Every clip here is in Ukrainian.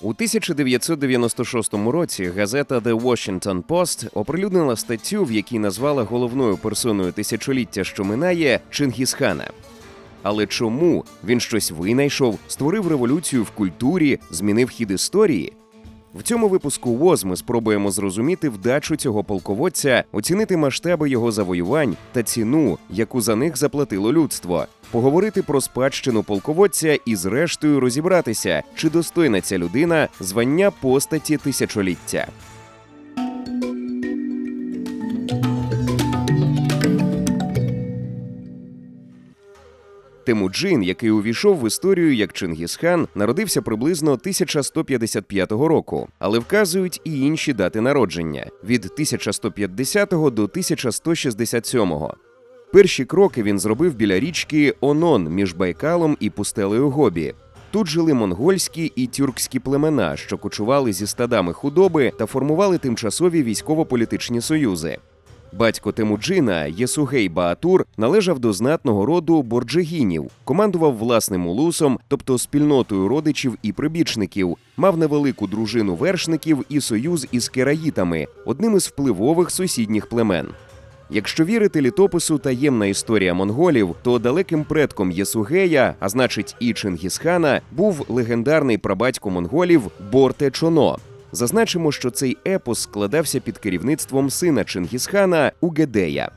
У 1996 році газета The Washington Post оприлюднила статтю, в якій назвала головною персоною тисячоліття, що минає Чингісхана. Але чому він щось винайшов, створив революцію в культурі, змінив хід історії? В цьому випуску ВОЗ ми спробуємо зрозуміти вдачу цього полководця, оцінити масштаби його завоювань та ціну, яку за них заплатило людство, поговорити про спадщину полководця і, зрештою, розібратися, чи достойна ця людина звання постаті тисячоліття. Темуджин, який увійшов в історію як Чингісхан, народився приблизно 1155 року, але вказують і інші дати народження від 1150 до 1167. Перші кроки він зробив біля річки Онон між Байкалом і пустелею Гобі. Тут жили монгольські і тюркські племена, що кочували зі стадами худоби та формували тимчасові військово-політичні союзи. Батько Темуджина Єсугей Баатур належав до знатного роду борджигінів, командував власним улусом, тобто спільнотою родичів і прибічників, мав невелику дружину вершників і союз із кераїтами, одним із впливових сусідніх племен. Якщо вірити літопису таємна історія монголів, то далеким предком Єсугея, а значить і Чингісхана, був легендарний прабатько монголів Борте Чоно. Зазначимо, що цей епос складався під керівництвом сина Чингісхана Угедея.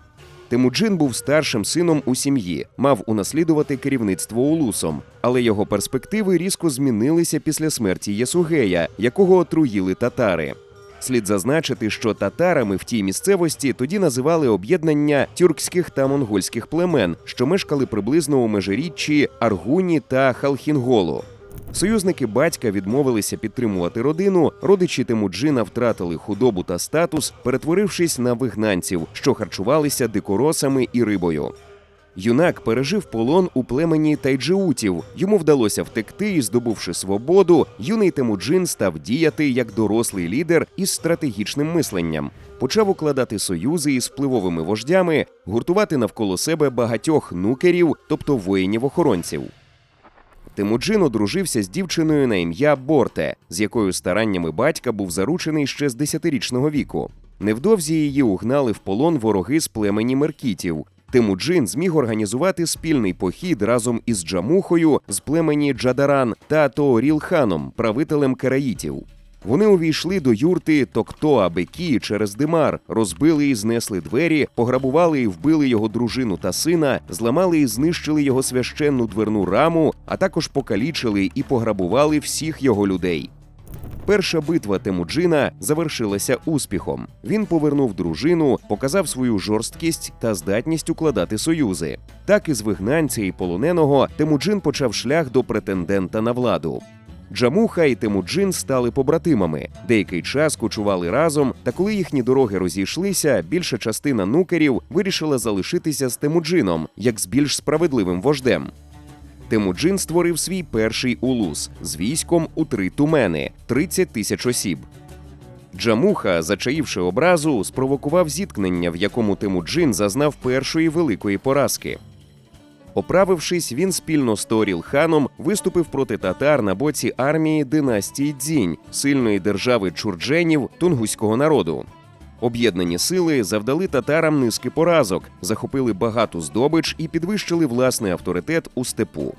Темуджин був старшим сином у сім'ї, мав унаслідувати керівництво улусом, але його перспективи різко змінилися після смерті Єсугея, якого отруїли татари. Слід зазначити, що татарами в тій місцевості тоді називали об'єднання тюркських та монгольських племен, що мешкали приблизно у межиріччі Аргуні та Халхінголу. Союзники батька відмовилися підтримувати родину. Родичі Темуджина втратили худобу та статус, перетворившись на вигнанців, що харчувалися дикоросами і рибою. Юнак пережив полон у племені тайджиутів. Йому вдалося втекти і, здобувши свободу, юний Темуджин став діяти як дорослий лідер із стратегічним мисленням. Почав укладати союзи із впливовими вождями, гуртувати навколо себе багатьох нукерів, тобто воїнів-охоронців. Темуджин одружився з дівчиною на ім'я Борте, з якою стараннями батька був заручений ще з десятирічного віку. Невдовзі її угнали в полон вороги з племені меркітів. Тимуджин зміг організувати спільний похід разом із Джамухою з племені Джадаран та Тоорілханом, правителем караїтів. Вони увійшли до юрти Токтоа Бекі через димар, розбили і знесли двері, пограбували і вбили його дружину та сина, зламали і знищили його священну дверну раму, а також покалічили і пограбували всіх його людей. Перша битва Темуджина завершилася успіхом. Він повернув дружину, показав свою жорсткість та здатність укладати союзи. Так із вигнанця і полоненого Темуджин почав шлях до претендента на владу. Джамуха і Темуджин стали побратимами. Деякий час кочували разом, та коли їхні дороги розійшлися, більша частина нукерів вирішила залишитися з Темуджином як з більш справедливим вождем. Темуджин створив свій перший улус з військом у три тумени 30 тисяч осіб. Джамуха, зачаївши образу, спровокував зіткнення, в якому Темуджин зазнав першої великої поразки. Оправившись, він спільно з Торіл-ханом виступив проти татар на боці армії династії Дзінь, сильної держави чурдженів тунгуського народу. Об'єднані сили завдали татарам низки поразок, захопили багату здобич і підвищили власний авторитет у степу.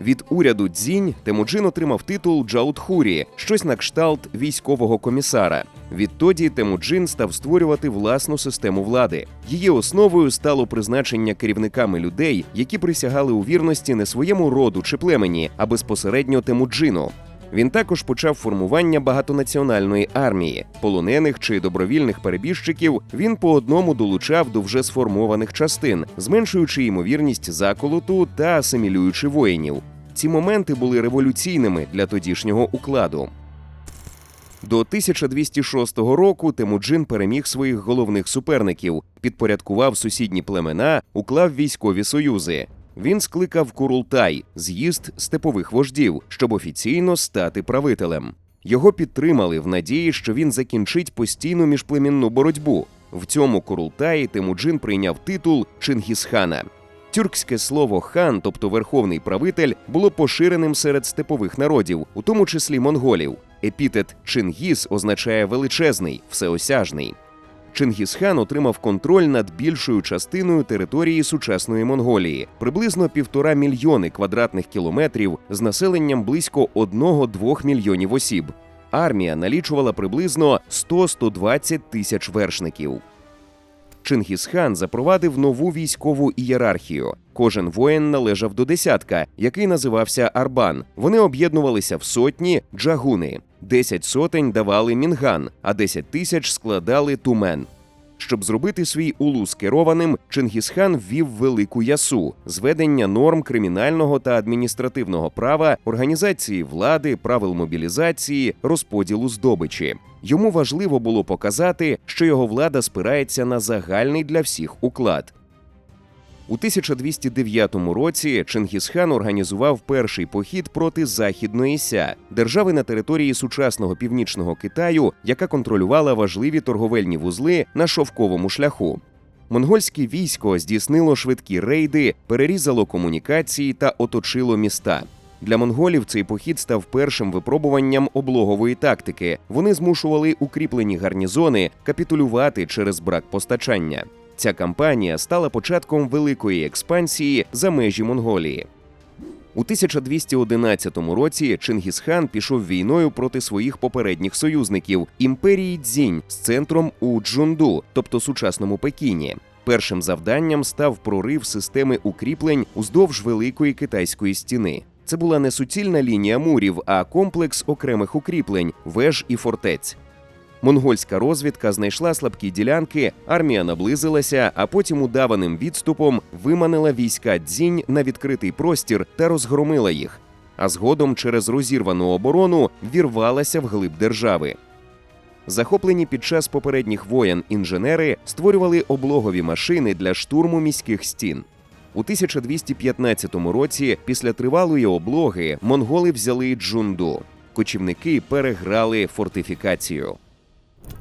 Від уряду Дзінь Темуджин отримав титул Джаутхурі, щось на кшталт військового комісара. Відтоді Темуджин став створювати власну систему влади. Її основою стало призначення керівниками людей, які присягали у вірності не своєму роду чи племені, а безпосередньо Темуджину. Він також почав формування багатонаціональної армії, полонених чи добровільних перебіжчиків. Він по одному долучав до вже сформованих частин, зменшуючи ймовірність заколоту та асимілюючи воїнів. Ці моменти були революційними для тодішнього укладу. До 1206 року Темуджин переміг своїх головних суперників, підпорядкував сусідні племена, уклав військові союзи. Він скликав Курултай з'їзд степових вождів, щоб офіційно стати правителем. Його підтримали в надії, що він закінчить постійну міжплемінну боротьбу. В цьому Курултаї Темуджин прийняв титул Чингісхана. Тюркське слово хан, тобто верховний правитель, було поширеним серед степових народів, у тому числі монголів. Епітет Чингіс означає величезний, всеосяжний. Чингісхан отримав контроль над більшою частиною території сучасної Монголії, приблизно півтора мільйони квадратних кілометрів з населенням близько 1-2 мільйонів осіб. Армія налічувала приблизно 100-120 тисяч вершників. Чингісхан запровадив нову військову ієрархію. Кожен воїн належав до десятка, який називався Арбан. Вони об'єднувалися в сотні джагуни. Десять сотень давали мінган, а десять тисяч складали тумен. Щоб зробити свій улус керованим, Чингісхан ввів велику ясу зведення норм кримінального та адміністративного права, організації влади, правил мобілізації, розподілу здобичі. Йому важливо було показати, що його влада спирається на загальний для всіх уклад. У 1209 році Чингісхан організував перший похід проти Західної Ся, держави на території сучасного північного Китаю, яка контролювала важливі торговельні вузли на шовковому шляху. Монгольське військо здійснило швидкі рейди, перерізало комунікації та оточило міста. Для монголів цей похід став першим випробуванням облогової тактики. Вони змушували укріплені гарнізони капітулювати через брак постачання. Ця кампанія стала початком великої експансії за межі Монголії. У 1211 році Чингісхан пішов війною проти своїх попередніх союзників імперії Дзінь з центром у Джунду, тобто сучасному Пекіні. Першим завданням став прорив системи укріплень уздовж великої китайської стіни. Це була не суцільна лінія мурів, а комплекс окремих укріплень, веж і фортець. Монгольська розвідка знайшла слабкі ділянки, армія наблизилася, а потім удаваним відступом виманила війська дзінь на відкритий простір та розгромила їх. А згодом через розірвану оборону вірвалася вглиб держави. Захоплені під час попередніх воєн інженери створювали облогові машини для штурму міських стін. У 1215 році, після тривалої облоги, монголи взяли Джунду. Кочівники переграли фортифікацію.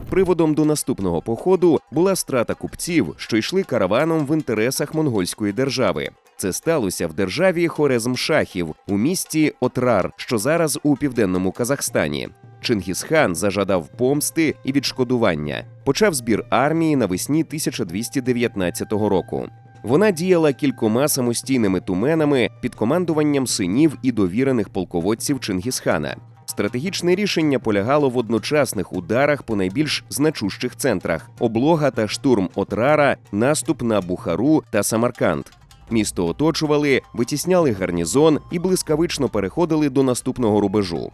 Приводом до наступного походу була страта купців, що йшли караваном в інтересах монгольської держави. Це сталося в державі Хорезмшахів у місті Отрар, що зараз у південному Казахстані. Чингісхан зажадав помсти і відшкодування. Почав збір армії навесні 1219 року. Вона діяла кількома самостійними туменами під командуванням синів і довірених полководців Чингісхана. Стратегічне рішення полягало в одночасних ударах по найбільш значущих центрах: облога та штурм Отрара, наступ на Бухару та Самарканд. Місто оточували, витісняли гарнізон і блискавично переходили до наступного рубежу.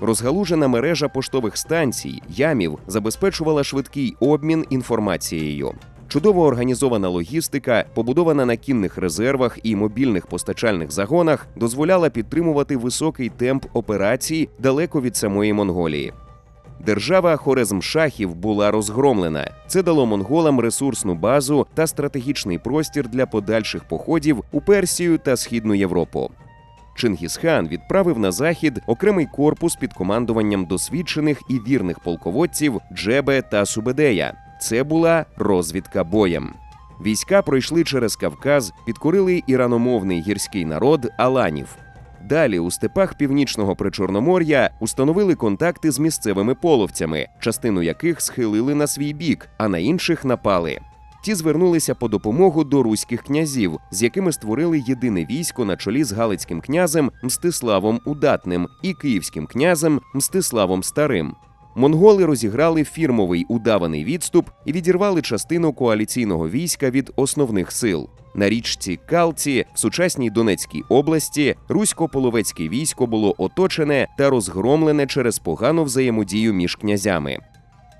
Розгалужена мережа поштових станцій, ямів забезпечувала швидкий обмін інформацією. Чудово організована логістика, побудована на кінних резервах і мобільних постачальних загонах, дозволяла підтримувати високий темп операцій далеко від самої Монголії. Держава Хорезмшахів була розгромлена. Це дало монголам ресурсну базу та стратегічний простір для подальших походів у Персію та Східну Європу. Чингісхан відправив на захід окремий корпус під командуванням досвідчених і вірних полководців Джебе та Субедея. Це була розвідка боєм. Війська пройшли через Кавказ, підкорили іраномовний гірський народ Аланів. Далі у степах північного причорномор'я установили контакти з місцевими половцями, частину яких схилили на свій бік, а на інших напали. Ті звернулися по допомогу до руських князів, з якими створили єдине військо на чолі з галицьким князем Мстиславом Удатним і київським князем Мстиславом Старим. Монголи розіграли фірмовий удаваний відступ і відірвали частину коаліційного війська від основних сил. На річці Калці в сучасній Донецькій області русько-половецьке військо було оточене та розгромлене через погану взаємодію між князями.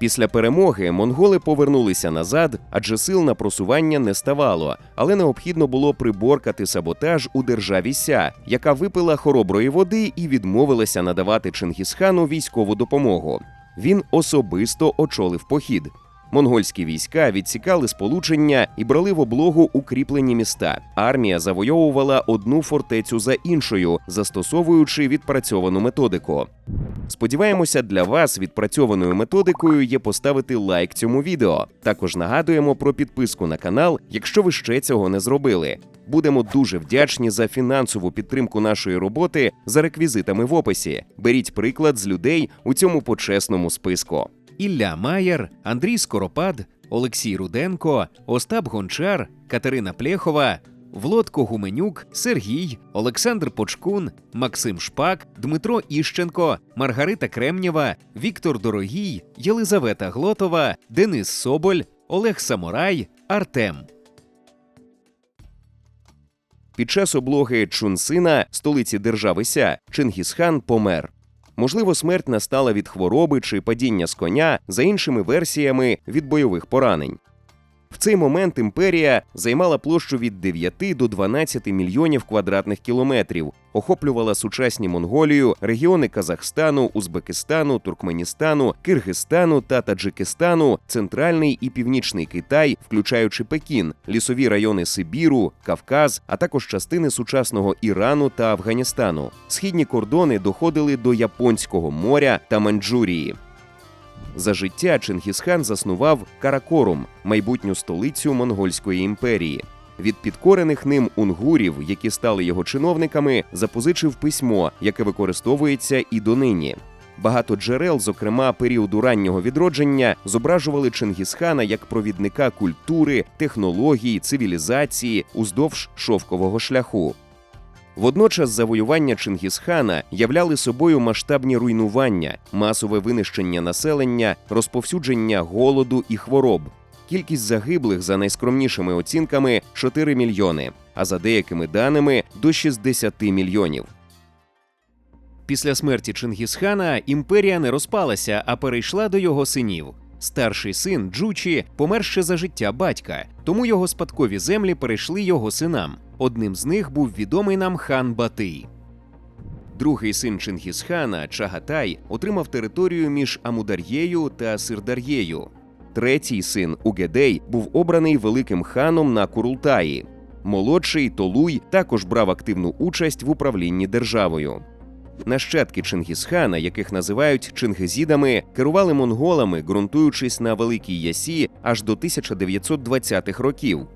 Після перемоги монголи повернулися назад, адже сил на просування не ставало, але необхідно було приборкати саботаж у державі Ся, яка випила хороброї води і відмовилася надавати Чингісхану військову допомогу. Він особисто очолив похід. Монгольські війська відсікали сполучення і брали в облогу укріплені міста. Армія завойовувала одну фортецю за іншою, застосовуючи відпрацьовану методику. Сподіваємося, для вас відпрацьованою методикою є поставити лайк цьому відео. Також нагадуємо про підписку на канал, якщо ви ще цього не зробили. Будемо дуже вдячні за фінансову підтримку нашої роботи за реквізитами в описі. Беріть приклад з людей у цьому почесному списку. Ілля Маєр, Андрій Скоропад, Олексій Руденко, Остап Гончар, Катерина Плєхова, Влодко Гуменюк, Сергій, Олександр Почкун, Максим Шпак, Дмитро Іщенко, Маргарита Кремнєва, Віктор Дорогій, Єлизавета Глотова, Денис Соболь, Олег Самурай, Артем. Під час облоги Чунсина, столиці держави Ся, Чингісхан помер. Можливо, смерть настала від хвороби чи падіння з коня, за іншими версіями від бойових поранень. В цей момент імперія займала площу від 9 до 12 мільйонів квадратних кілометрів, охоплювала сучасні Монголію, регіони Казахстану, Узбекистану, Туркменістану, Киргизстану та Таджикистану, центральний і північний Китай, включаючи Пекін, лісові райони Сибіру, Кавказ, а також частини сучасного Ірану та Афганістану. Східні кордони доходили до Японського моря та Маньчжурії. За життя Чингісхан заснував Каракорум, майбутню столицю Монгольської імперії. Від підкорених ним унгурів, які стали його чиновниками, запозичив письмо, яке використовується і донині. Багато джерел, зокрема періоду раннього відродження, зображували Чингісхана як провідника культури, технологій, цивілізації уздовж шовкового шляху. Водночас завоювання Чингісхана являли собою масштабні руйнування, масове винищення населення, розповсюдження голоду і хвороб. Кількість загиблих за найскромнішими оцінками 4 мільйони, а за деякими даними до 60 мільйонів. Після смерті Чингісхана імперія не розпалася, а перейшла до його синів. Старший син Джучі помер ще за життя батька, тому його спадкові землі перейшли його синам. Одним з них був відомий нам хан Батий. Другий син Чингісхана Чагатай отримав територію між Амудар'єю та Сирдар'єю. Третій син Угедей був обраний великим ханом на Курултаї. Молодший Толуй також брав активну участь в управлінні державою. Нащадки Чингісхана, яких називають чингизідами, керували монголами, ґрунтуючись на Великій Ясі аж до 1920-х років.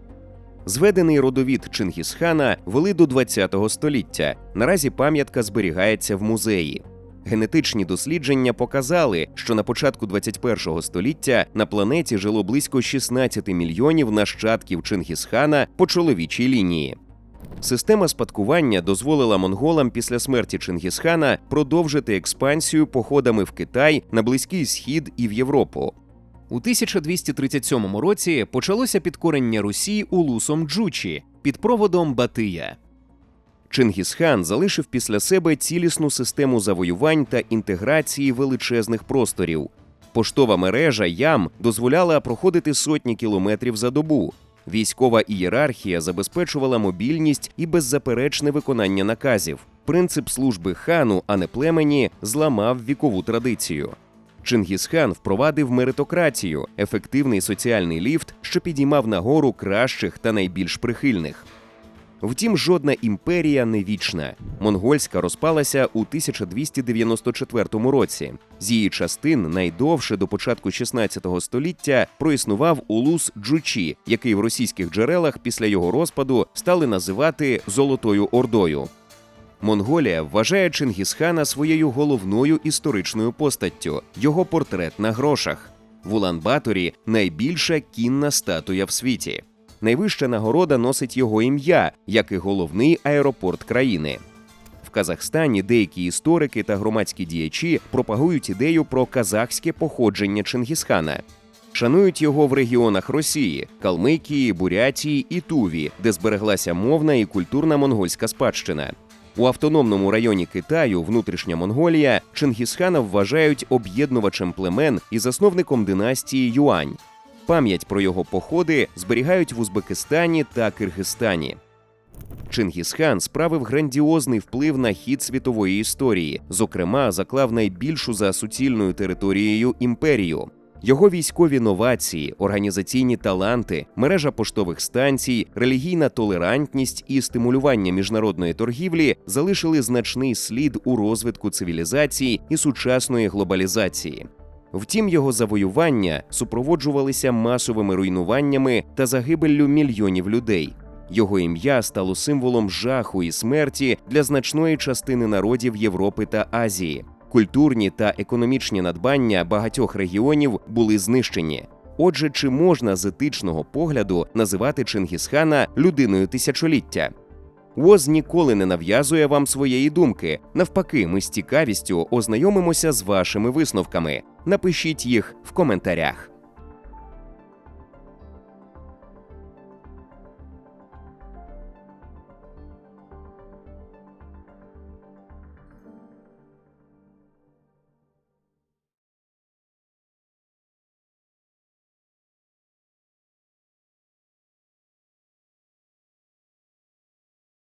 Зведений родовід Чингісхана вели до 20 століття. Наразі пам'ятка зберігається в музеї. Генетичні дослідження показали, що на початку 21 століття на планеті жило близько 16 мільйонів нащадків Чингісхана по чоловічій лінії. Система спадкування дозволила монголам після смерті Чингісхана продовжити експансію походами в Китай, на Близький Схід і в Європу. У 1237 році почалося підкорення Русі улусом Джучі під проводом Батия. Чингісхан залишив після себе цілісну систему завоювань та інтеграції величезних просторів. Поштова мережа ям дозволяла проходити сотні кілометрів за добу. Військова ієрархія забезпечувала мобільність і беззаперечне виконання наказів. Принцип служби хану, а не племені, зламав вікову традицію. Чингісхан впровадив меритократію, ефективний соціальний ліфт, що підіймав нагору кращих та найбільш прихильних. Втім, жодна імперія не вічна. Монгольська розпалася у 1294 році. З її частин найдовше до початку 16 століття проіснував улус Джучі, який в російських джерелах після його розпаду стали називати Золотою Ордою. Монголія вважає Чингісхана своєю головною історичною постаттю, його портрет на грошах. В Улан-Баторі найбільша кінна статуя в світі. Найвища нагорода носить його ім'я, як і головний аеропорт країни. В Казахстані деякі історики та громадські діячі пропагують ідею про казахське походження Чингісхана. Шанують його в регіонах Росії Калмикії, Бурятії і Туві, де збереглася мовна і культурна монгольська спадщина. У автономному районі Китаю, внутрішня Монголія, Чингісхана вважають об'єднувачем племен і засновником династії Юань. Пам'ять про його походи зберігають в Узбекистані та Киргизстані. Чингісхан справив грандіозний вплив на хід світової історії, зокрема, заклав найбільшу за суцільною територією імперію. Його військові новації, організаційні таланти, мережа поштових станцій, релігійна толерантність і стимулювання міжнародної торгівлі залишили значний слід у розвитку цивілізації і сучасної глобалізації. Втім, його завоювання супроводжувалися масовими руйнуваннями та загибеллю мільйонів людей. Його ім'я стало символом жаху і смерті для значної частини народів Європи та Азії. Культурні та економічні надбання багатьох регіонів були знищені. Отже, чи можна з етичного погляду називати Чингісхана людиною тисячоліття? ВОЗ ніколи не нав'язує вам своєї думки. Навпаки, ми з цікавістю ознайомимося з вашими висновками. Напишіть їх в коментарях.